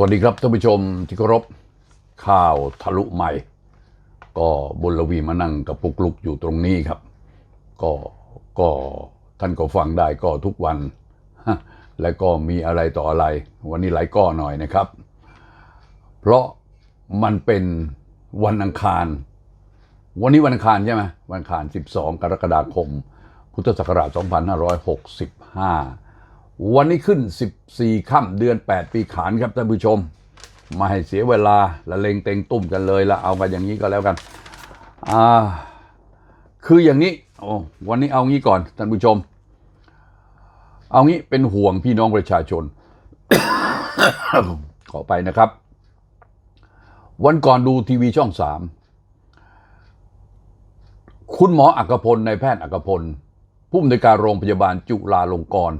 วัสดีครับท่านผู้ชมที่เคารพข่าวทะลุใหม่ ก็บุญลวีมานั่งกับปุกลุกอยู่ตรงนี้ครับ ก็ก็ท่านก็ฟังได้ก็ทุกวัน และก็มีอะไรต่ออะไร วันนี้หลายก้อหน่อยนะครับ เพราะมันเป็นวันอังคาร วันนี้วันอังคารใช่ไหมวันอังคาร 12 กรกฎาคม พุทธศักราช 2565 วันนี้ขึ้น 14 ค่ำเดือน 8 ปีขานครับท่านผู้ชม มาให้เสียเวลาละเลงเต็งตุ่มกันเลยละเอากันอย่างนี้ก็แล้วกันอ่าคืออย่างนี้โอ้วันนี้เอางี้ก่อนท่านผู้ชม เอางี้เป็นห่วงพี่น้องประชาชน ขอไปนะครับ วันก่อนดูทีวีช่องสามคุณหมออักพลนายแพทย์อักพลผู้อำนวยการโรงพยาบาลจุฬาลงกรณ์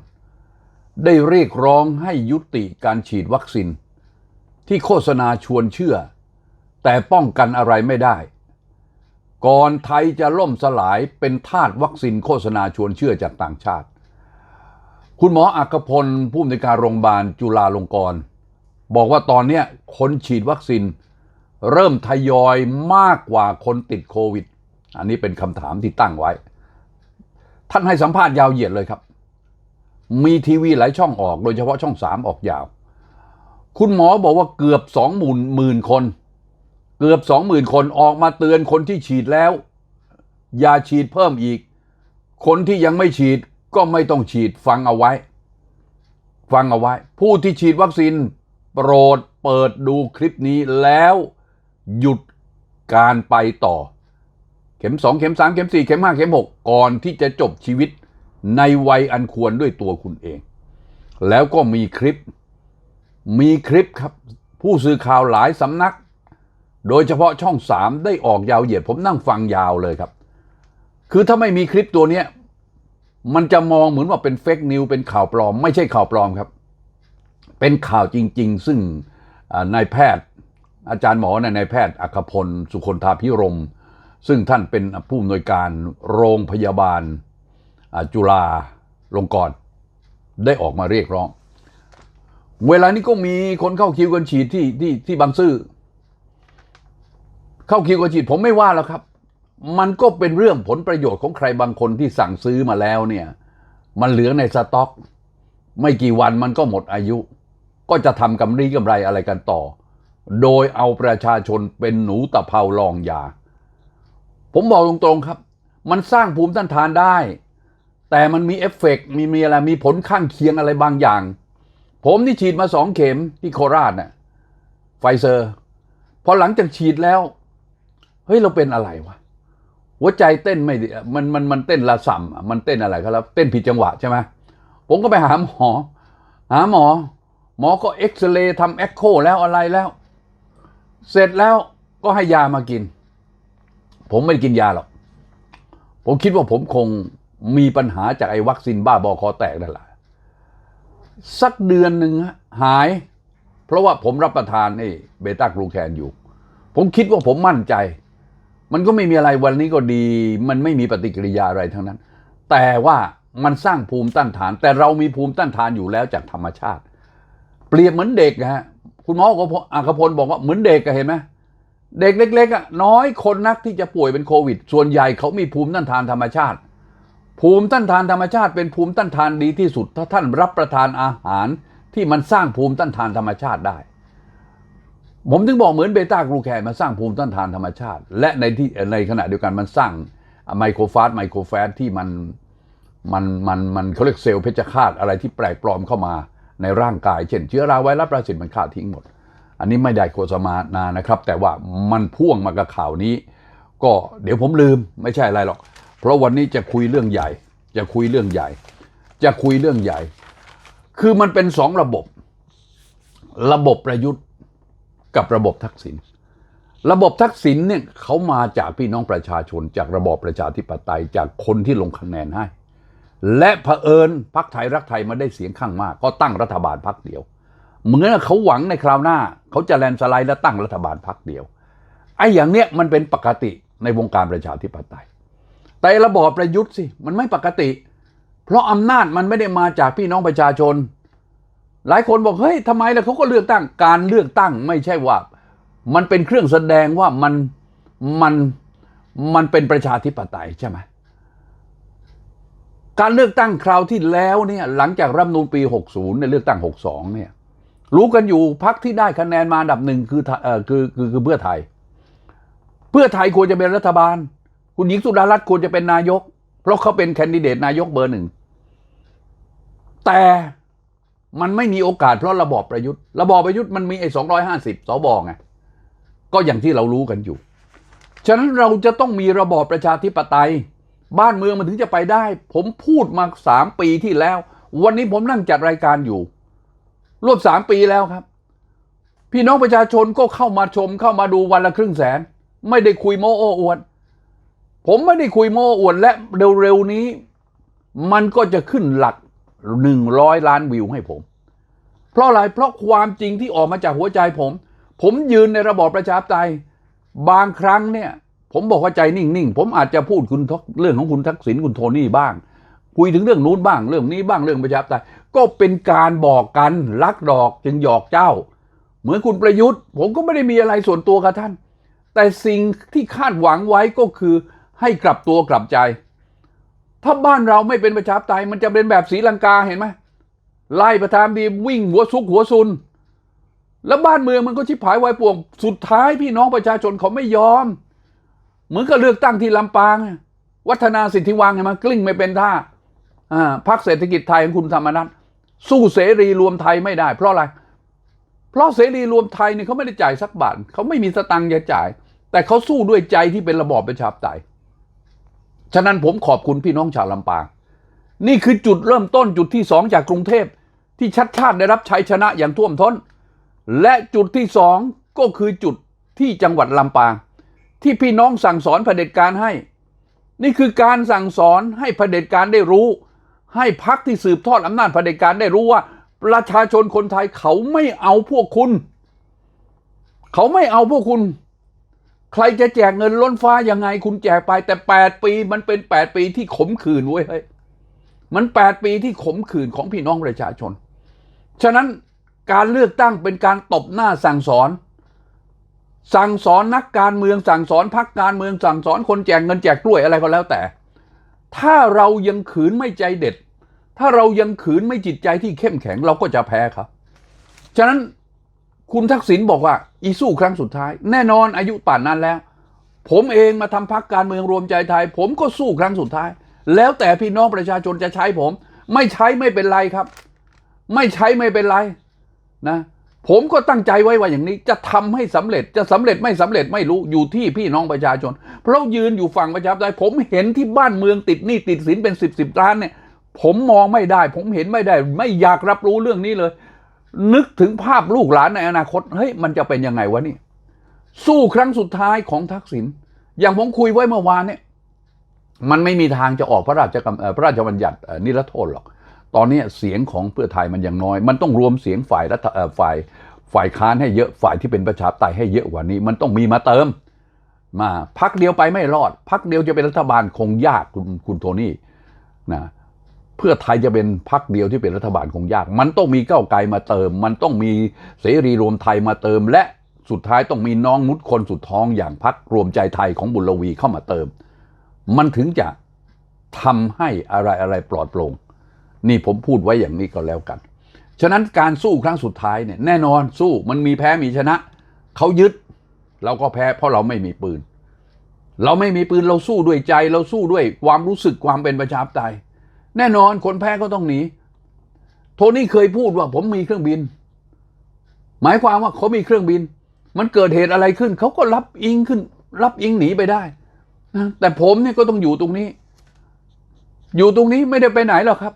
ได้เรียกร้องให้ยุติการฉีดวัคซีนที่โฆษณาชวนเชื่อ แต่ป้องกันอะไรไม่ได้ ก่อนไทยจะล่มสลายเป็นทาสวัคซีนโฆษณาชวนเชื่อจากต่างชาติ คุณหมออักพลผู้อำนวยการโรงพยาบาลจุฬาลงกรณ์บอกว่าตอนนี้คนฉีดวัคซีนเริ่มทยอยมากกว่าคนติดโควิด อันนี้เป็นคำถามที่ตั้งไว้ ท่านให้สัมภาษณ์ยาวเหยียดเลยครับ มีทีวีหลายช่องออกโดยเฉพาะช่องสามออกยาว คุณหมอบอกว่าเกือบสองหมื่นหมื่นคน เกือบสองหมื่นคนออกมาเตือนคนที่ฉีดแล้ว อย่าฉีดเพิ่มอีก คนที่ยังไม่ฉีดก็ไม่ต้องฉีดฟังเอาไว้ ฟังเอาไว้ ผู้ที่ฉีดวัคซีนโปรดเปิดดูคลิปนี้แล้วหยุดการไปต่อ เข็มสองเข็มสามเข็มสี่เข็มห้าเข็มหกก่อนที่จะจบชีวิต ในวัยอันควรด้วยตัวคุณเอง แล้วก็มีคลิป มีคลิปครับ ผู้สื่อข่าวหลายสำนัก โดยเฉพาะช่องสามได้ออกยาวเหยียด ผมนั่งฟังยาวเลยครับ คือถ้าไม่มีคลิปตัวเนี้ยมันจะมองเหมือนว่าเป็นเฟกนิวเป็นข่าวปลอม ไม่ใช่ข่าวปลอมครับ เป็นข่าวจริง ๆ ซึ่งนายแพทย์ อาจารย์หมอนนายแพทย์อัคพล สุคนธาพิรม ซึ่งท่านเป็นผู้อำนวยการโรงพยาบาล จุฬาลงกรณ์ได้ออกมาเรียกร้อง เวลานี้ก็มีคนเข้าคิวกันฉีดที่ที่ที่บางซื่อเข้าคิวกันฉีดผมไม่ว่าแล้วครับ มันก็เป็นเรื่องผลประโยชน์ของใครบางคนที่สั่งซื้อมาแล้วเนี่ย มันเหลือในสต็อก ไม่กี่วันมันก็หมดอายุ ก็จะทำกำไรกำไรอะไรกันต่อ โดยเอาประชาชนเป็นหนูตะเภาลองยา ผมบอกตรงๆครับ มันสร้างภูมิต้านทานได้ แต่มันมีเอฟเฟกต์มีมีอะไรมีผลข้างเคียงอะไรบางอย่าง ผมที่ฉีดมาสองเข็มที่โคราชน่ะไฟเซอร์ พอหลังจากฉีดแล้ว เฮ้ย เราเป็นอะไรวะ หัวใจเต้นไม่ดีมันมันมันเต้นละสัมมันเต้นอะไรครับแล้วเต้นผิดจังหวะใช่ไหมผมก็ไปหาหมอ หาหมอ หมอก็เอ็กซเรย์ทำเอ็กโคแล้วอะไรแล้ว เสร็จแล้วก็ให้ยามากิน ผมไม่กินยาหรอก ผมคิดว่าผมคง มีปัญหาจากไอ้วัคซีนบ้าบอคอแตกนั่นแหละสักเดือนหนึ่งหาย เพราะว่าผมรับประทานไอ้เบต้ากลูแคนอยู่ ผมคิดว่าผมมั่นใจ มันก็ไม่มีอะไรวันนี้ก็ดี มันไม่มีปฏิกิริยาอะไรทั้งนั้น แต่ว่ามันสร้างภูมิต้านทาน แต่เรามีภูมิต้านทานอยู่แล้วจากธรรมชาติ เปรียบเหมือนเด็กอะฮะคุณหมออัคพลบอกว่าเหมือนเด็กเห็นไหมเด็กเล็กๆอะน้อยคนนักที่จะป่วยเป็นโควิด ส่วนใหญ่เขามีภูมิต้านทานธรรมชาติ ภูมิต้านทานธรรมชาติเป็นภูมิต้านทานดีที่สุด ถ้าท่านรับประทานอาหารที่มันสร้างภูมิต้านทานธรรมชาติได้ ผมถึงบอกเหมือนเบต้ากลูแคนมันสร้างภูมิต้านทานธรรมชาติ และในที่ในขณะเดียวกันมันสร้างไมโครฟาสไมโครแฟตที่มันมันมันมันเขาเรียกเซลล์เพชฌฆาตอะไรที่แปลกปลอมเข้ามาในร่างกาย เช่น เชื้อราไวรัสประสิทธิ์มันฆ่าทิ้งหมด อันนี้ไม่ได้โฆษณานานะครับ แต่ว่ามันพ่วงมากับข่าวนี้ ก็เดี๋ยวผมลืมไม่ใช่อะไรหรอก เพราะวันนี้จะคุยเรื่องใหญ่ จะคุยเรื่องใหญ่ จะคุยเรื่องใหญ่ คือมันเป็นสองระบบ ระบบประยุทธ์กับระบบทักษิณระบบทักษิณเนี่ยเขามาจากพี่น้องประชาชน จากระบอบประชาธิปไตยจากคนที่ลงคะแนนให้ และเผอิญพักไทยรักไทยมาได้เสียงข้างมาก ก็ตั้งรัฐบาลพักเดียว เหมือนเขาหวังในคราวหน้า เขาจะแลนด์สไลด์และตั้งรัฐบาลพักเดียวไอ้อย่างเนี้ยมันเป็นปกติในวงการประชาธิปไตย แต่ระบอบประยุทธ์สิมันไม่ปกติ เพราะอำนาจมันไม่ได้มาจากพี่น้องประชาชน หลายคนบอกเฮ้ยทำไมล่ะเขาก็เลือกตั้งการเลือกตั้งไม่ใช่ว่า มันเป็นเครื่องแสดงว่ามันมันมันเป็นประชาธิปไตยใช่ไหมการเลือกตั้งคราวที่แล้วเนี่ยหลังจากรัฐมนูญปี 60เนี่ยเลือกตั้ง 62เนี่ยรู้กันอยู่พักที่ได้คะแนนมาอันดับหนึ่งคือเอ่อคือคือคือเพื่อไทย เพื่อไทยควรจะเป็นรัฐบาล คุณหญิงสุดารัตน์ควรจะเป็นนายก เพราะเขาเป็นแคนดิเดตนายกเบอร์หนึ่ง แต่มันไม่มีโอกาสเพราะระบอบประยุทธ์ ระบอบประยุทธ์มันมีไอ้สองร้อยห้าสิบสบไงก็อย่างที่เรารู้กันอยู่ ฉะนั้นเราจะต้องมีระบอบประชาธิปไตย บ้านเมืองมันถึงจะไปได้ ผมพูดมาสามปีที่แล้ว วันนี้ผมนั่งจัดรายการอยู่รวบสามปีแล้วครับ พี่น้องประชาชนก็เข้ามาชมเข้ามาดูวันละครึ่งแสน ไม่ได้คุยโม้โอ้อวด ผมไม่ได้คุยโม้อวดและเร็วๆนี้ มันก็จะขึ้นหลักหนึ่งร้อยล้านวิวให้ผม เพราะอะไรเพราะความจริงที่ออกมาจากหัวใจผม ผมยืนในระบอบประชาธิปไตยบางครั้งเนี่ย ผมบอกว่าใจนิ่งๆ ผมอาจจะพูดคุณทเรื่องของคุณทักษิณคุณโทนี่บ้าง คุยถึงเรื่องนู้นบ้างเรื่องนี้บ้างเรื่องประชาธิปไตยก็เป็นการบอกกันลักดอกจึงหยอกเจ้า เหมือนคุณประยุทธ์ ผมก็ไม่ได้มีอะไรส่วนตัวกับท่าน แต่สิ่งที่คาดหวังไว้ก็คือ ให้กลับตัวกลับใจ ถ้าบ้านเราไม่เป็นประชาธิปไตยมันจะเป็นแบบศรีลังกาเห็นไหมไล่ประธานดีวิ่งหัวซุกหัวซุน แล้วบ้านเมืองมันก็ชิบหายวายป่วง สุดท้ายพี่น้องประชาชนเขาไม่ยอม เหมือนกับเลือกตั้งที่ลำปาง วัฒนาสิทธิวังเห็นไหมกลิ้งไม่เป็นท่าอ่าพรรคเศรษฐกิจไทยของคุณธรรมนัฐสู้เสรีรวมไทยไม่ได้ เพราะอะไร เพราะเสรีรวมไทยเนี่ยเขาไม่ได้จ่ายสักบาทเขาไม่มีสตังค์จะจ่าย แต่เขาสู้ด้วยใจที่เป็นระบอบประชาธิปไตย ฉะนั้นผมขอบคุณพี่น้องชาวลำปาง นี่คือจุดเริ่มต้นจุดที่สองจากกรุงเทพที่ชัดชาติได้รับชัยชนะอย่างท่วมท้น และจุดที่สองก็คือจุดที่จังหวัดลำปาง ที่พี่น้องสั่งสอนเผด็จการให้ นี่คือการสั่งสอนให้เผด็จการได้รู้ ให้พักที่สืบทอดอำนาจเผด็จการได้รู้ว่า ประชาชนคนไทยเขาไม่เอาพวกคุณ เขาไม่เอาพวกคุณ ใครจะแจกเงินล้นฟ้ายังไง คุณแจกไปแต่แปดปีมันเป็นแปดปีที่ขมขื่นเว้ยเฮ้ยมันแปดปีที่ขมขื่นของพี่น้องประชาชน ฉะนั้นการเลือกตั้งเป็นการตบหน้าสั่งสอน สั่งสอนนักการเมืองสั่งสอนพักการเมืองสั่งสอนคนแจกเงินแจกกล้วยอะไรก็แล้วแต่ ถ้าเรายังขืนไม่ใจเด็ด ถ้าเรายังขืนไม่จิตใจที่เข้มแข็งเราก็จะแพ้ครับ ฉะนั้น คุณทักษิณบอกว่า อีสู้ครั้งสุดท้าย แน่นอนอายุป่านนั้นแล้ว ผมเองมาทำพักการเมืองรวมใจไทย ผมก็สู้ครั้งสุดท้าย แล้วแต่พี่น้องประชาชนจะใช้ผม ไม่ใช้ไม่เป็นไรครับ ไม่ใช้ไม่เป็นไรนะ ผมก็ตั้งใจไว้ว่าอย่างนี้ จะทำให้สำเร็จจะสำเร็จไม่สำเร็จไม่รู้อยู่ที่พี่น้องประชาชน เพราะยืนอยู่ฝั่งประชาธิปไตยผมเห็นที่บ้านเมืองติดหนี้ติดสินเป็นสิบสิบล้านเนี่ยผมมองไม่ได้ ผมเห็นไม่ได้ ไม่อยากรับรู้เรื่องนี้เลย นึกถึงภาพลูกหลานในอนาคต เฮ้ย มันจะเป็นยังไงวะนี่ สู้ครั้งสุดท้ายของทักษิณอย่างผมคุยไว้เมื่อวานเนี่ยมันไม่มีทางจะออกพระราชกำพระราชบัญญัตินิรโทษหรอก ตอนนี้เสียงของเพื่อไทยมันยังน้อย มันต้องรวมเสียงฝ่ายรัฐฝ่ายฝ่ายค้านให้เยอะฝ่ายที่เป็นประชาธิปไตยให้เยอะกว่านี้ มันต้องมีมาเติม มาพักเดียวไปไม่รอด พักเดียวจะเป็นรัฐบาลคงยากคุณคุณโทนี่นะ เพื่อไทยจะเป็นพักเดียวที่เป็นรัฐบาลคงยาก มันต้องมีก้าวไกลมาเติม มันต้องมีเสรีรวมไทยมาเติม และสุดท้ายต้องมีน้องนุชคนสุดท้องอย่างพักรวมใจไทยของบุญลวีเข้ามาเติม มันถึงจะทำให้อะไรอะไรปลอดโปร่งนี่ผมพูดไว้อย่างนี้ก็แล้วกัน ฉะนั้นการสู้ครั้งสุดท้ายเนี่ยแน่นอนสู้มันมีแพ้มีชนะเขายึดเราก็แพ้เพราะเราไม่มีปืน เราไม่มีปืนเราสู้ด้วยใจ เราสู้ด้วยความรู้สึกความเป็นประชาธิปไตย แน่นอนคนแพ้ก็ต้องหนี โทนี่เคยพูดว่าผมมีเครื่องบิน หมายความว่าเขามีเครื่องบิน มันเกิดเหตุอะไรขึ้น เขาก็รับอิงขึ้น รับอิงหนีไปได้นะแต่ผมเนี่ยก็ต้องอยู่ตรงนี้ อยู่ตรงนี้ไม่ได้ไปไหนหรอกครับ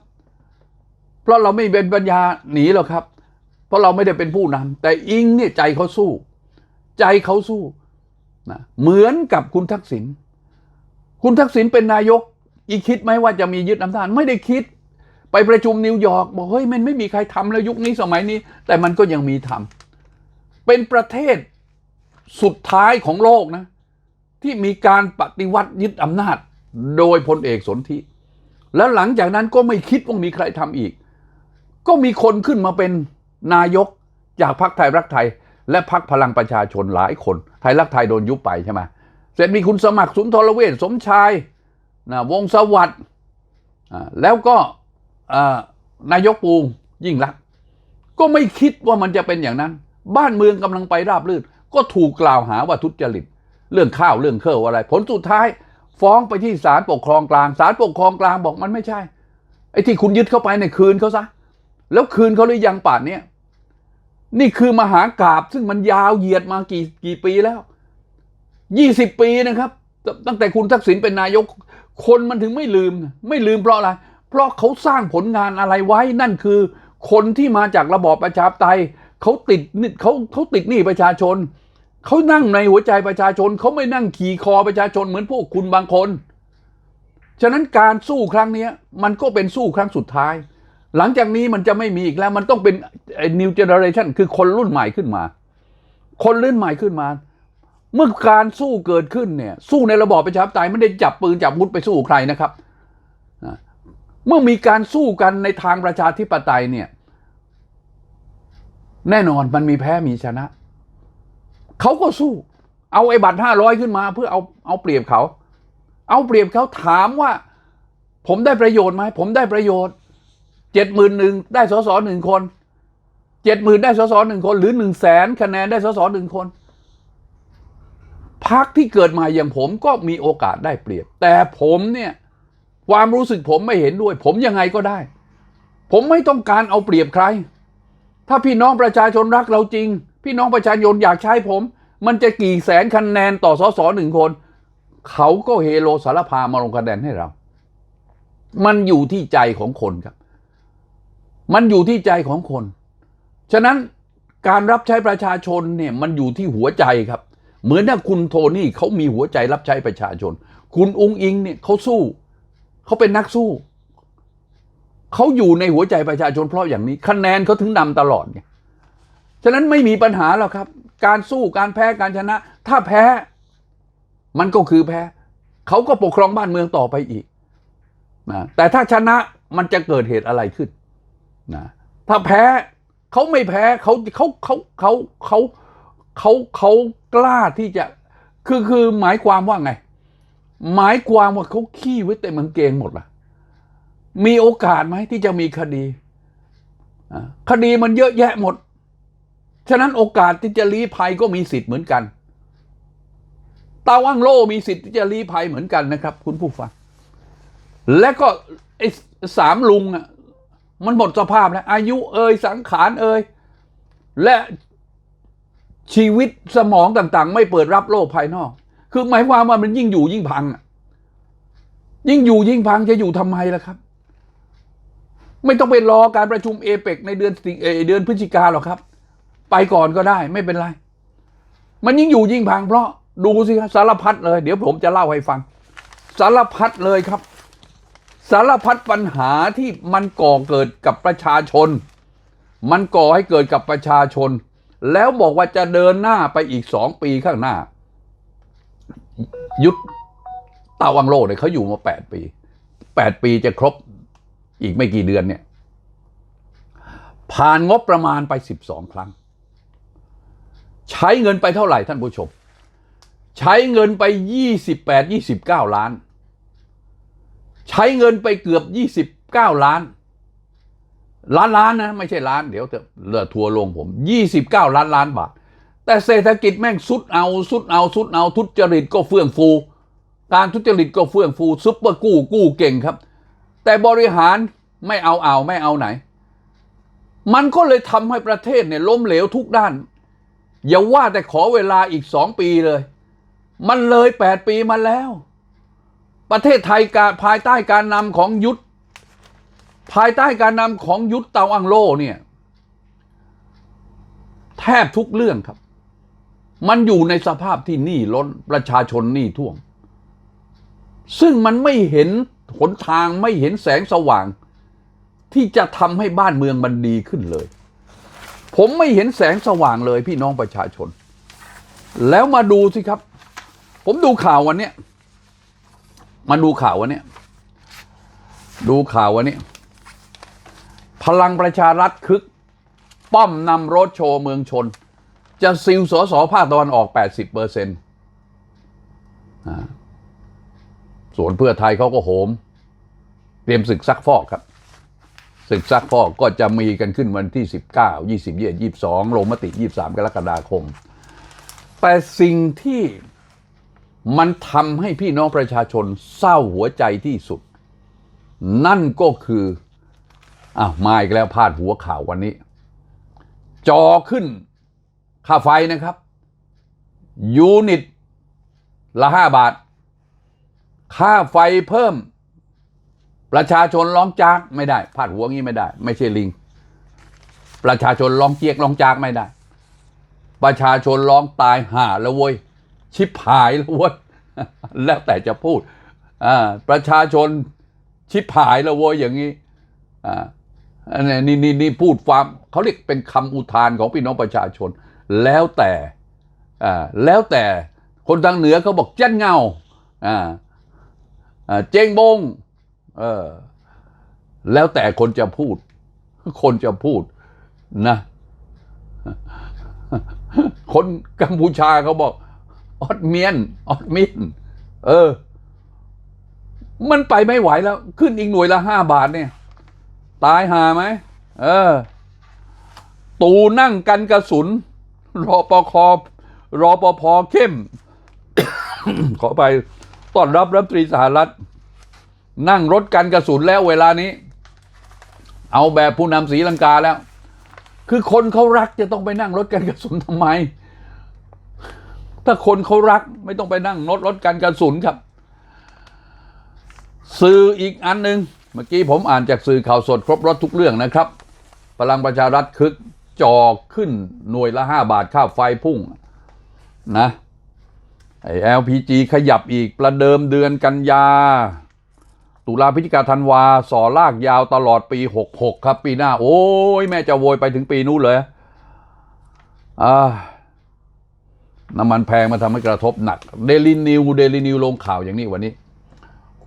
เพราะเราไม่เป็นปัญญาหนีหรอกครับ เพราะเราไม่ได้เป็นผู้นำแต่อิงเนี่ยใจเขาสู้ ใจเขาสู้นะเหมือนกับคุณทักษิณคุณทักษิณเป็นนายก อีคิดไหมว่าจะมียึดอำนาจไม่ได้คิด ไปประชุมนิวยอร์กบอกเฮ้ยมันไม่มีใครทำแล้วยุคนี้สมัยนี้ แต่มันก็ยังมีทำเป็นประเทศสุดท้ายของโลกนะ ที่มีการปฏิวัติยึดอำนาจ โดยพลเอกสนธิแล้วหลังจากนั้นก็ไม่คิดว่ามีใครทำอีก ก็มีคนขึ้นมาเป็นนายกจากพรรคไทยรักไทย และพรรคพลังประชาชนหลายคน ไทยรักไทยโดนยุบไปใช่ไหมเสร็จมีคุณสมัครสุนทรเวชสมชาย นะวงสวัสดิ์แล้วก็นายกปูยิ่งรัก ก็ไม่คิดว่ามันจะเป็นอย่างนั้น บ้านเมืองกำลังไปราบรื่น ก็ถูกกล่าวหาว่าทุจริต เรื่องข้าวเรื่องเครื่องอะไร ผลสุดท้ายฟ้องไปที่ศาลปกครองกลางศาลปกครองกลางบอกมันไม่ใช่ ไอ้ที่คุณยึดเข้าไปในคืนเขาซะ แล้วคืนเขาหรือยังป่านเนี้ยนี่คือมหากราบซึ่งมันยาวเหยียดมากี่กี่ปีแล้วยี่สิบปีนะครับ ตั้งแต่คุณทักษิณเป็นนายก คนมันถึงไม่ลืม ไม่ลืมเพราะอะไร เพราะเขาสร้างผลงานอะไรไว้นั่นคือ คนที่มาจากระบอบประชาธิปไตยเขาติดนี่เขาเขาติดหนี้ประชาชนเขานั่งในหัวใจประชาชนเขาไม่นั่งขี่คอประชาชนเหมือนพวกคุณบางคน ฉะนั้นการสู้ครั้งนี้มันก็เป็นสู้ครั้งสุดท้าย หลังจากนี้มันจะไม่มีอีกแล้ว มันต้องเป็น new generation คือคนรุ่นใหม่ขึ้นมา คนรุ่นใหม่ขึ้นมา เมื่อการสู้เกิดขึ้นเนี่ยสู้ในระบอบประชาธิปไตยไม่ได้จับปืนจับอาวุธไปสู้ใครนะครับ เมื่อมีการสู้กันในทางประชาธิปไตยเนี่ย แน่นอนมันมีแพ้มีชนะ เขาก็สู้ เอาไอ้บัตรห้าร้อยขึ้นมาเพื่อเอาเอาเปรียบเขา เอาเปรียบเขาถามว่า ผมได้ประโยชน์ไหมผมได้ประโยชน์เจ็ดหมื่นหนึ่งได้สสหนึ่งคนเจ็ดหมื่นได้สสหนึ่งคน หรือหนึ่งแสนคะแนนได้สสหนึ่งคน พักที่เกิดมาอย่างผมก็มีโอกาสได้เปรียบ แต่ผมเนี่ยความรู้สึกผมไม่เห็นด้วย ผมยังไงก็ได้ ผมไม่ต้องการเอาเปรียบใคร ถ้าพี่น้องประชาชนรักเราจริง พี่น้องประชาชนอยากใช้ผม มันจะกี่แสนคะแนนต่อสสหนึ่งคน เขาก็เฮโลสารพามาลงคะแนนให้เรา มันอยู่ที่ใจของคนครับ มันอยู่ที่ใจของคน ฉะนั้นการรับใช้ประชาชนเนี่ยมันอยู่ที่หัวใจครับ เหมือนถ้าคุณโทนี่เขามีหัวใจรับใช้ประชาชน คุณอุงอิงเนี่ยเขาสู้ เขาเป็นนักสู้ เขาอยู่ในหัวใจประชาชนเพราะอย่างนี้คะแนนเขาถึงนำตลอดไงฉะนั้นไม่มีปัญหาหรอกครับ การสู้การแพ้การชนะ ถ้าแพ้ มันก็คือแพ้เขาก็ปกครองบ้านเมืองต่อไปอีกนะแต่ถ้าชนะมันจะเกิดเหตุอะไรขึ้นนะถ้าแพ้เขาไม่แพ้เขาเขาเขาเขาเขา เขาเขากล้าที่จะคือคือหมายความว่าไง หมายความว่าเขาขี้ไว้เต็มกางเกงหมดล่ะ มีโอกาสไหมที่จะมีคดีคดีมันเยอะแยะหมด ฉะนั้นโอกาสที่จะลี้ภัยก็มีสิทธิ์เหมือนกันตาว่างโลมีสิทธิ์ที่จะลี้ภัยเหมือนกันนะครับ คุณผู้ฟัง และก็ไอ้สามลุงอะมันหมดสภาพแล้วอายุเอ่ยสังขารเอ่ยและ ชีวิตสมองต่างๆ ไม่เปิดรับโลกภายนอก คือหมายความว่ามันยิ่งอยู่ยิ่งพัง ยิ่งอยู่ยิ่งพังจะอยู่ทำไมล่ะครับ ไม่ต้องไปรอการประชุมเอเปกในเดือนสิเดือนพฤศจิกาหรอกครับ ไปก่อนก็ได้ไม่เป็นไร มันยิ่งอยู่ยิ่งพังเพราะดูสิครับสารพัดเลย เดี๋ยวผมจะเล่าให้ฟัง สารพัดเลยครับ สารพัดปัญหาที่มันก่อเกิดกับประชาชน มันก่อให้เกิดกับประชาชน แล้วบอกว่าจะเดินหน้าไปอีกสองปีข้างหน้า ยุทธตาวังโลกเนี่ยเขาอยู่มาแปดปีแปดปีจะครบอีกไม่กี่เดือนเนี่ย ผ่านงบประมาณไปสิบสองครั้ง ใช้เงินไปเท่าไหร่ท่านผู้ชม ใช้เงินไปยี่สิบแปดยี่สิบเก้าล้าน ใช้เงินไปเกือบยี่สิบเก้าล้าน ล้านล้านนะไม่ใช่ล้านเดี๋ยวเถอะเลือทัวร์ลงผมยี่สิบเก้าล้านล้านบาท แต่เศรษฐกิจแม่งสุดเอาสุดเอาสุดเอาทุจริตก็เฟื่องฟู การทุจริตก็เฟื่องฟูซุปเปอร์กู้กู้เก่งครับ แต่บริหารไม่เอาเอาไม่เอาไหน มันก็เลยทำให้ประเทศเนี่ยล้มเหลวทุกด้าน อย่าว่าแต่ขอเวลาอีกสองปีเลย มันเลยแปดปีมาแล้ว ประเทศไทยการภายใต้การนำของยุทธ ภายใต้การนำของยุทธเตาอังโลเนี่ย แทบทุกเรื่องครับ มันอยู่ในสภาพที่หนี้ล้นประชาชนหนี้ท่วม ซึ่งมันไม่เห็นหนทางไม่เห็นแสงสว่าง ที่จะทำให้บ้านเมืองมันดีขึ้นเลย ผมไม่เห็นแสงสว่างเลยพี่น้องประชาชน แล้วมาดูสิครับ ผมดูข่าววันนี้มาดูข่าววันนี้ดูข่าววันนี้ พลังประชารัฐคึก ป้อมนำรถโชว์เมืองชน จะซิลสอสอภาคตะวันออก 80เปอร์เซ็นต์ส่วนเพื่อไทยเขาก็โหม เตรียมศึกซักฟอกครับ ศึกซักฟอกก็จะมีกันขึ้นวันที่ 19 20 21 22ลงมติ 23 กรกฎาคม แต่สิ่งที่มันทำให้พี่น้องประชาชนเศร้าหัวใจที่สุด นั่นก็คือ อ้าวมาอีกแล้วพาดหัวข่าววันนี้ จอขึ้นค่าไฟนะครับ ยูนิต ละห้าบาท ค่าไฟเพิ่ม ประชาชนร้องจากไม่ได้ พาดหัวงี้ไม่ได้ ไม่ใช่ลิง ประชาชนร้องเจียกร้องจากไม่ได้ ประชาชนร้องตายห่าแล้วเว้ยชิบหายแล้วเว้ยแล้วแต่จะพูดอ่าประชาชนชิบหายแล้วเว้ยอย่างนี้ อันนี้นี่นี่พูดความเขาเรียกเป็นคำอุทานของพี่น้องประชาชน แล้วแต่อ่าแล้วแต่คนทางเหนือเขาบอกเจ้นเงาอ่าเจงบงเออแล้วแต่คนจะพูด คนจะพูดนะคนกัมพูชาเขาบอกออดเมียนออดมินเออ มันไปไม่ไหวแล้ว ขึ้นอีกหน่วยละห้าบาทเนี่ย ตายหาไหมเออ ตูนั่งกันกระสุน รอปครอปภเข้ม ขอไปต้อนรับรัฐมนตรีสหรัฐ นั่งรถกันกระสุนแล้วเวลานี้ เอาแบบผู้นำศรีลังกาแล้ว คือคนเขารักจะต้องไปนั่งรถกันกระสุนทำไม ถ้าคนเขารักไม่ต้องไปนั่งรถรถกันกระสุนครับ สื่ออีกอันหนึ่ง เมื่อกี้ผมอ่านจากสื่อข่าวสดครบรถทุกเรื่องนะครับ พลังประชารัฐคึกจอขึ้นหน่วยละห้าบาทค่าไฟพุ่งนะไอ้ LPG ขยับอีกประเดิมเดือนกันยา ตุลาพฤศจิกาธันวาสอลากยาวตลอดปี 66 ครับ ปีหน้า โอ้ยแม่จะโวยไปถึงปีนู้นเลยอ่าน้ำมันแพงมาทำให้กระทบหนักเดลินิวเดลินิวลงข่าวอย่างนี้วันนี้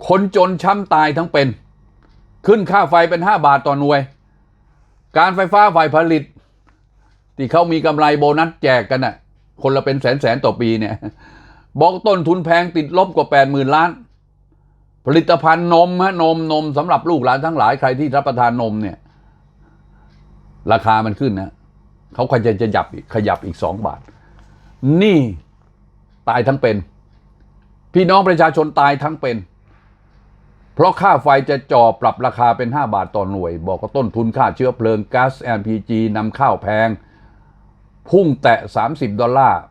คนจนช้ำตายทั้งเป็น ขึ้นค่าไฟเป็น 5 บาทต่อหน่วย การไฟฟ้าฝ่ายผลิต ที่เขามีกำไรโบนัสแจกกันน่ะ คนละเป็นแสนแสนต่อปีเนี่ย บอกต้นทุนแพงติดลบกว่า 8 0,000 ล้าน ผลิตภัณฑ์นมฮะนมนมสำหรับลูกหลานทั้งหลายใครที่รับประทานนมเนี่ย ราคามันขึ้นนะเขาขยันจะยับอีกขยับอีกสองบาท นี่ตายทั้งเป็น พี่น้องประชาชนตายทั้งเป็น เพราะค่าไฟจะจ่อปรับราคาเป็น 5 บาทต่อหน่วย บอกว่าต้นทุนค่าเชื้อเพลิงก๊าซ LPG นำเข้าแพง พุ่งแตะ 30 ดอลลาร์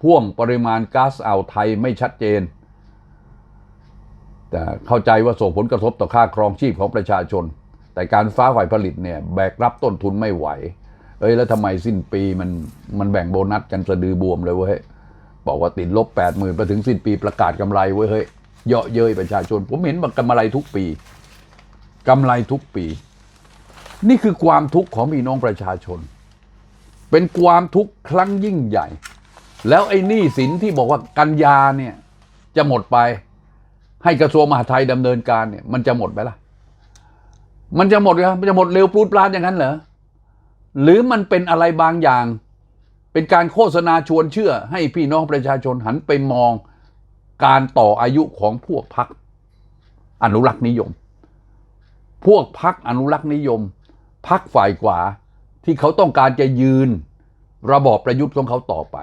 พ่วงปริมาณก๊าซอ่าวไทยไม่ชัดเจน แต่เข้าใจว่าส่งผลกระทบต่อค่าครองชีพของประชาชน แต่การฟ้าฝ่ายผลิตเนี่ยแบกรับต้นทุนไม่ไหว เอ้ยแล้วทำไมสิ้นปีมันมันแบ่งโบนัสกันสะดือบวมเลยเว้ยบอกว่าติดลบแปดหมื่นไปถึงสิ้นปีประกาศกำไรเว้ยเฮ้ย เยาะเย้ยประชาชน ผมเห็นว่ากำไรทุกปีกำไรทุกปี นี่คือความทุกข์ของพี่น้องประชาชน เป็นความทุกข์ครั้งยิ่งใหญ่ แล้วไอ้หนี้สินที่บอกว่ากันยาเนี่ยจะหมดไป ให้กระทรวงมหาดไทยดำเนินการเนี่ย มันจะหมดไปละมันจะหมดครับมันจะหมดเร็วปลูดปลาดอย่างนั้นเหรอหรือมันเป็นอะไรบางอย่าง เป็นการโฆษณาชวนเชื่อ ให้พี่น้องประชาชนหันไปมอง การต่ออายุของพวกพักอนุรักษ์นิยม พวกพักอนุรักษ์นิยม พักฝ่ายขวาที่เขาต้องการจะยืนระบอบประยุทธ์ของเขาต่อไป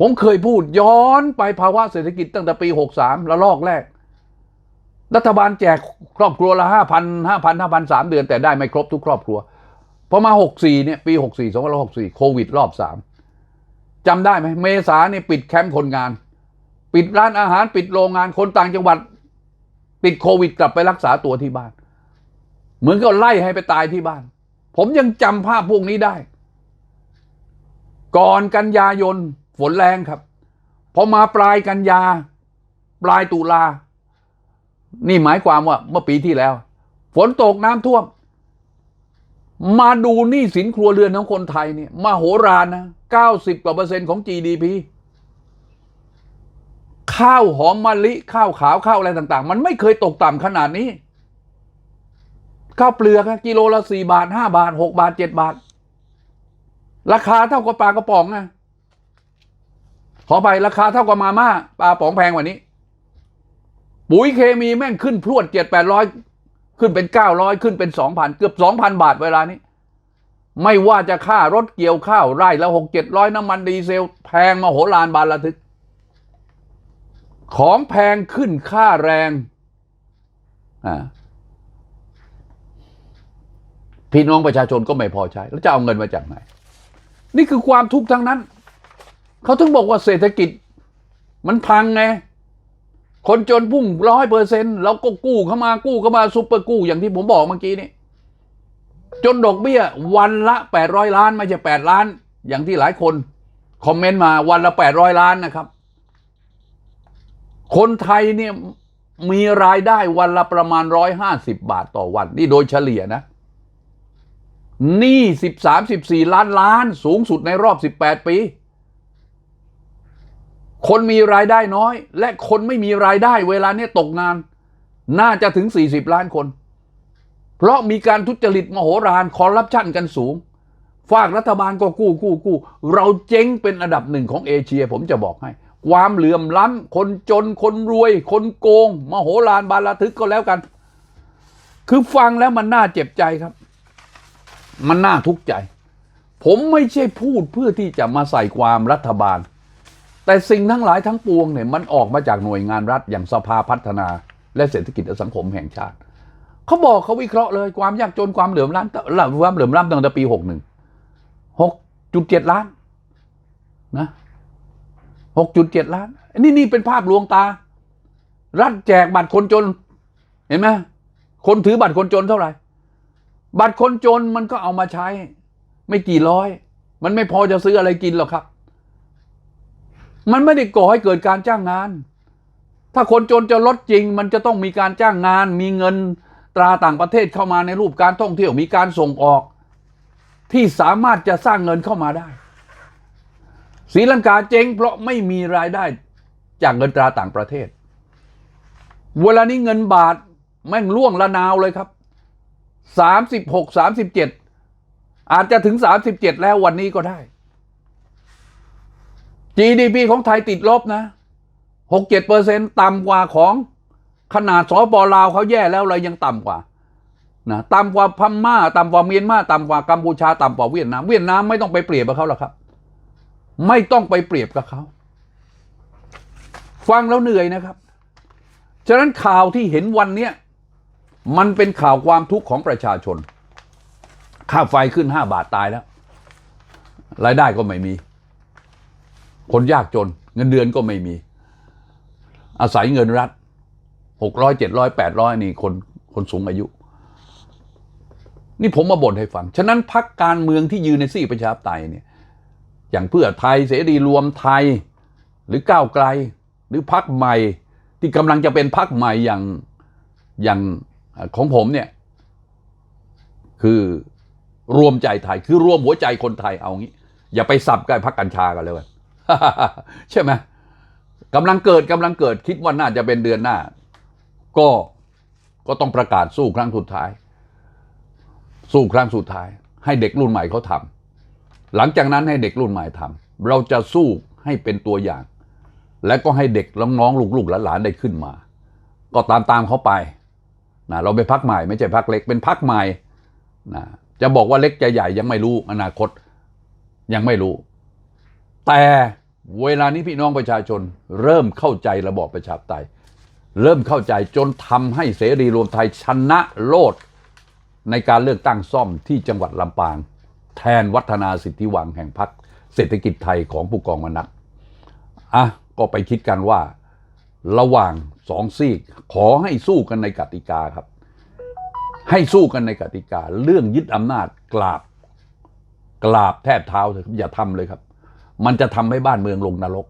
ผมเคยพูดย้อนไปภาวะเศรษฐกิจตั้งแต่ปี 63ละลอกแรก รัฐบาลแจกครอบครัวละห้าพันห้าพันห้าพันสามเดือนแต่ได้ไม่ครบทุกครอบครัวพอมาหกสี่เนี่ย ปีหกสี่สองพันหกสี่โควิดรอบสามจำได้ไหมเมษาเนี่ยปิดแคมป์คนงาน ปิดร้านอาหารปิดโรงงานคนต่างจังหวัด ติดโควิดกลับไปรักษาตัวที่บ้าน เหมือนกับไล่ให้ไปตายที่บ้าน ผมยังจำภาพพวกนี้ได้ ก่อนกันยายนฝนแรงครับพอมาปลายกันยา ปลายตุลา นี่หมายความว่าเมื่อปีที่แล้ว ฝนตกน้ำท่วม มาดูหนี้สินครัวเรือนของคนไทยเนี่ยมาโหรานนะ 90กว่าเปอร์เซ็นต์ของ GDP ข้าวหอมมะลิ ข้าวขาวข้าวอะไรต่าง ๆ มันไม่เคยตกต่ำขนาดนี้ ข้าวเปลือกกิโลละสี่บาทห้าบาทหกบาทเจ็ดบาท ราคาเท่ากับปลากระป๋องนะขอไปราคาเท่ากับมาม่าปลาป๋องแพงกว่านี้ ปุ๋ยเคมีแม่งขึ้นพรวดเจ็ดแปดร้อยขึ้นเป็นเก้าร้อยขึ้นเป็นสองพันเกือบสองพันบาทเวลานี้ ไม่ว่าจะค่ารถเกี่ยวข้าวไร่ละหกเจ็ดร้อยน้ำมันดีเซล แพงมาโหฬารบานระทึก ของแพงขึ้นค่าแรงพี่น้องประชาชนก็ไม่พอใช้ แล้วจะเอาเงินมาจากไหน นี่คือความทุกข์ทั้งนั้น เขาถึงบอกว่าเศรษฐกิจ มันพังไง คนจนพุ่งร้อยเปอร์เซ็นต์เราก็กู้เข้ามากู้เข้ามาซุปเปอร์กู้ อย่างที่ผมบอกเมื่อกี้นี่จนดอกเบี้ย วันละแปดร้อยล้าน ไม่ใช่แปดล้าน อย่างที่หลายคน คอมเมนต์มาวันละแปดร้อยล้านนะครับ คนไทยเนี่ยมีรายได้วันละประมาณร้อยห้าสิบบาทต่อวัน นี่โดยเฉลี่ยนะนี่สิบสามสิบสี่ล้านล้านสูงสุดในรอบสิบแปดปี คนมีรายได้น้อย และคนไม่มีรายได้เวลาเนี้ยตกงาน น่าจะถึงสี่สิบล้านคน เพราะมีการทุจริตมโหฬารคอร์รัปชันกันสูง ฝากรัฐบาลก็กู้กู้กู้เราเจ๊งเป็นอันดับหนึ่งของเอเชียผมจะบอกให้ ความเหลื่อมล้ำ คนจน คนรวย คนโกง มโหฬารบาลาทึกก็แล้วกัน คือฟังแล้วมันน่าเจ็บใจครับ มันน่าทุกข์ใจ ผมไม่ใช่พูดเพื่อที่จะมาใส่ความรัฐบาล แต่สิ่งทั้งหลายทั้งปวงเนี่ยมันออกมาจากหน่วยงานรัฐอย่างสภาพัฒนา และเศรษฐกิจและสังคมแห่งชาติ เขาบอกเขาวิเคราะห์เลยความยากจนความเหลื่อมล้ำความเหลื่อมล้ำตั้งแต่ปีหกหนึ่งหกจุดเจ็ดล้านนะ หกจุดเจ็ดล้าน นี่นี่เป็นภาพลวงตา รัฐแจกบัตรคนจน เห็นไหมคนถือบัตรคนจนเท่าไหร่ บัตรคนจนมันก็เอามาใช้ ไม่กี่ร้อย มันไม่พอจะซื้ออะไรกินหรอกครับ มันไม่ได้ก่อให้เกิดการจ้างงาน ถ้าคนจนจะลดจริง มันจะต้องมีการจ้างงาน มีเงินตราต่างประเทศเข้ามาในรูปการท่องเที่ยวมีการส่งออก ที่สามารถจะสร้างเงินเข้ามาได้ ศรีลังกาเจ๊งเพราะไม่มีรายได้จากเงินตราต่างประเทศ เวลานี้เงินบาทแม่งล่วงละนาวเลยครับสามสิบหกสามสิบเจ็ดอาจจะถึงสามสิบเจ็ดแล้ววันนี้ก็ได้ GDP ของไทยติดลบนะหกเจ็ดเปอร์เซ็นต่ำกว่าของขนาดสปลาวเขาแย่แล้วเรายังต่ำกว่านะต่ำกว่าพม่าต่ำกว่าเมียนมาต่ำกว่ากัมพูชาต่ำกว่าเวียดนามเวียดนามไม่ต้องไปเปรียบกับเขาหรอกครับ ไม่ต้องไปเปรียบกับเขา ฟังแล้วเหนื่อยนะครับ ฉะนั้นข่าวที่เห็นวันเนี้ยมันเป็นข่าวความทุกข์ของประชาชน ค่าไฟขึ้นห้าบาทตายแล้ว รายได้ก็ไม่มี คนยากจน เงินเดือนก็ไม่มี อาศัยเงินรัฐหกร้อยเจ็ดร้อยแปดร้อยนี่คนคนสูงอายุ นี่ผมมาบ่นให้ฟัง ฉะนั้นพักการเมืองที่ยืนในซี่ประชาธิปไตยเนี่ย อย่างเพื่อไทยเสรีรวมไทย หรือก้าวไกล หรือพักใหม่ที่กำลังจะเป็นพักใหม่อย่างอย่างของผมเนี่ย คือรวมใจไทย คือรวมหัวใจคนไทยเอางี้ อย่าไปสับกับพักกัญชากันเลยใช่ไหมกำลังเกิดกำลังเกิดคิดว่าน่าจะเป็นเดือนหน้า ก็ก็ต้องประกาศสู้ครั้งสุดท้าย สู้ครั้งสุดท้าย ให้เด็กรุ่นใหม่เขาทำ หลังจากนั้นให้เด็กรุ่นใหม่ทำเราจะสู้ให้เป็นตัวอย่าง และก็ให้เด็กน้องๆลูกๆหลานๆได้ขึ้นมา ก็ตามตามเขาไปนะเราไปนพักใหม่ไม่ใช่พักเล็กเป็นพักใหม่นะจะบอกว่าเล็กจะใหญ่ยังไม่รู้อนาคตยังไม่รู้ แต่เวลานี้พี่น้องประชาชน เริ่มเข้าใจระบอบประชาธิปไตย เริ่มเข้าใจจนทำให้เสรีรวมไทยชนะโลดในการเลือกตั้งซ่อมที่จังหวัดลำปาง แทนวัฒนาสิทธิวังแห่งพรรคเศรษฐกิจไทยของผู้กองมนัสอะก็ไปคิดกันว่า ระหว่างสองซีกขอให้สู้กันในกติกาครับ ให้สู้กันในกติกา เรื่องยึดอำนาจกราบ กราบแทบเท้าเถอะครับอย่าทำเลยครับ มันจะทำให้บ้านเมืองลงนรก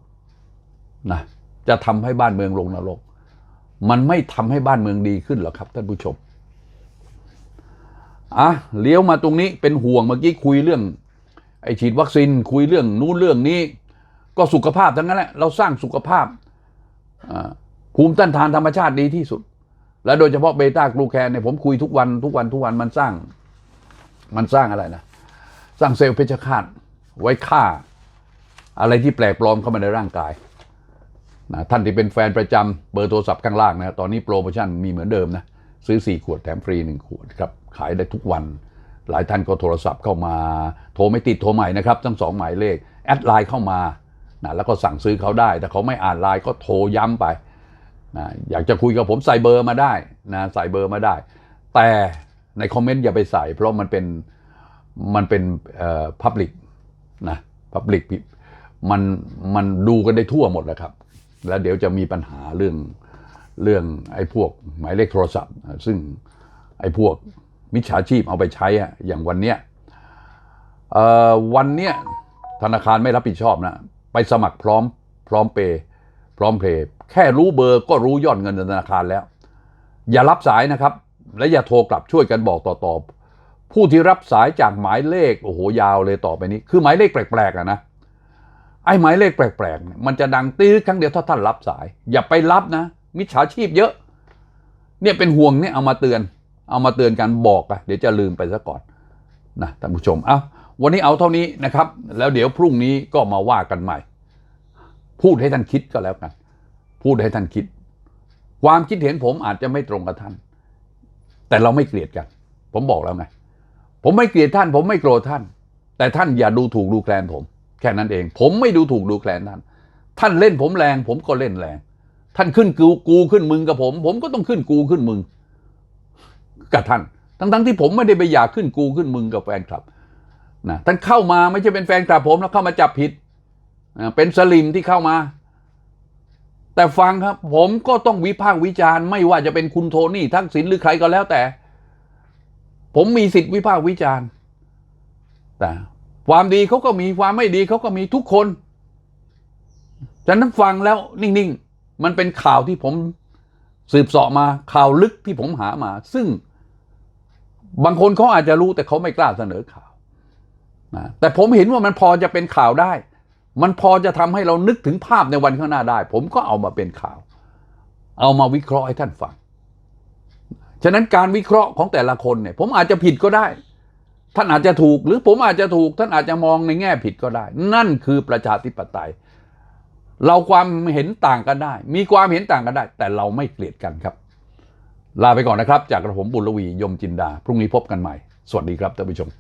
นะจะทำให้บ้านเมืองลงนรก มันไม่ทำให้บ้านเมืองดีขึ้นหรอกครับท่านผู้ชม อะเลี้ยวมาตรงนี้เป็นห่วงเมื่อกี้คุยเรื่อง ไอฉีดวัคซีนคุยเรื่องนู้นเรื่องนี้ ก็สุขภาพทั้งนั้นแหละเราสร้างสุขภาพภูมิต้านทานธรรมชาติดีที่สุด และโดยเฉพาะเบต้ากลูแคนเนี่ยผมคุยทุกวันทุกวันทุกวันมันสร้าง มันสร้างอะไรนะสร้างเซลล์เพชฌฆาตไว้ฆ่า อะไรที่แปลกปลอมเข้ามาในร่างกายนะท่านที่เป็นแฟนประจำเบอร์โทรศัพท์ข้างล่างนะตอนนี้โปรโมชั่นมีเหมือนเดิมนะซื้อ 4 ขวดแถมฟรี 1 ขวดครับ ขายได้ทุกวัน หลายท่านก็โทรศัพท์เข้ามา โทรไม่ติดโทรใหม่นะครับ ทั้งสองหมายเลขแอดไลน์เข้ามานะแล้วก็สั่งซื้อเขาได้ แต่เขาไม่อ่านไลน์ก็โทรย้ำไปนะอยากจะคุยกับผมใส่เบอร์มาได้นะใส่เบอร์มาได้ แต่ในคอมเมนต์อย่าไปใส่ เพราะมันเป็นมันเป็นเอ่อ public นะ public มันมันดูกันได้ทั่วหมดแล้วครับ แล้วเดี๋ยวจะมีปัญหาเรื่องเรื่องไอ้พวกหมายเลขโทรศัพท์ ซึ่งไอ้พวก มิจฉาชีพเอาไปใช้อะอย่างวันเนี้ยวันเนี้ยธนาคารไม่รับผิดชอบนะ ไปสมัครพร้อมพร้อมเปย์พร้อมเพย์แค่รู้เบอร์ก็รู้ยอดเงินธนาคารแล้ว อย่ารับสายนะครับ และอย่าโทรกลับช่วยกันบอกต่อๆผู้ที่รับสายจากหมายเลขโอ้โหยาวเลยต่อไปนี้ คือหมายเลขแปลกๆอะนะไอ้หมายเลขแปลกๆมันจะดังตีดครั้งเดียวถ้าท่านรับสาย อย่าไปรับนะ มิจฉาชีพเยอะ เนี่ยเป็นห่วงเนี่ยเอามาเตือน เอามาเตือนกันบอกอะเดี๋ยวจะลืมไปซะก่อนนะท่านผู้ชมเอาวันนี้เอาเท่านี้นะครับ แล้วเดี๋ยวพรุ่งนี้ก็มาว่ากันใหม่ พูดให้ท่านคิดก็แล้วกัน พูดให้ท่านคิด ความคิดเห็นผมอาจจะไม่ตรงกับท่าน แต่เราไม่เกลียดกัน ผมบอกแล้วไงผมไม่เกลียดท่าน ผมไม่โกรธท่าน แต่ท่านอย่าดูถูกดูแคลนผม แค่นั้นเอง ผมไม่ดูถูกดูแคลนท่าน ท่านเล่นผมแรง ผมก็เล่นแรง ท่านขึ้นกูกูขึ้นมึงกับผม ผมก็ต้องขึ้นกูขึ้นมึง กับท่าน ทั้งๆที่ผมไม่ได้ไปอยากขึ้นกูขึ้นมึงกับแฟนคลับนะท่านเข้ามาไม่ใช่เป็นแฟนคลับผมแล้วเข้ามาจับผิดเป็นสลิมที่เข้ามา แต่ฟังครับ ผมก็ต้องวิพากษ์วิจารณ์ ไม่ว่าจะเป็นคุณโทนี่ทักษิณหรือใครก็แล้วแต่ ผมมีสิทธิ์วิพากษ์วิจารณ์ แต่ความดีเขาก็มีความไม่ดีเขาก็มีทุกคนฉะนั้นฟังแล้วนิ่งๆ มันเป็นข่าวที่ผมสืบเสาะมาข่าวลึกที่ผมหามา ซึ่ง บางคนเขาอาจจะรู้แต่เขาไม่กล้าเสนอข่าวนะแต่ผมเห็นว่ามันพอจะเป็นข่าวได้ มันพอจะทำให้เรานึกถึงภาพในวันข้างหน้าได้ ผมก็เอามาเป็นข่าว เอามาวิเคราะห์ให้ท่านฟัง ฉะนั้นการวิเคราะห์ของแต่ละคนเนี่ย ผมอาจจะผิดก็ได้ ท่านอาจจะถูก หรือผมอาจจะถูก ท่านอาจจะมองในแง่ผิดก็ได้ นั่นคือประชาธิปไตย เราความเห็นต่างกันได้ มีความเห็นต่างกันได้ แต่เราไม่เกลียดกันครับ ลาไปก่อนนะครับ จากกระผมบุญลวียมจินดา พรุ่งนี้พบกันใหม่ สวัสดีครับท่านผู้ชม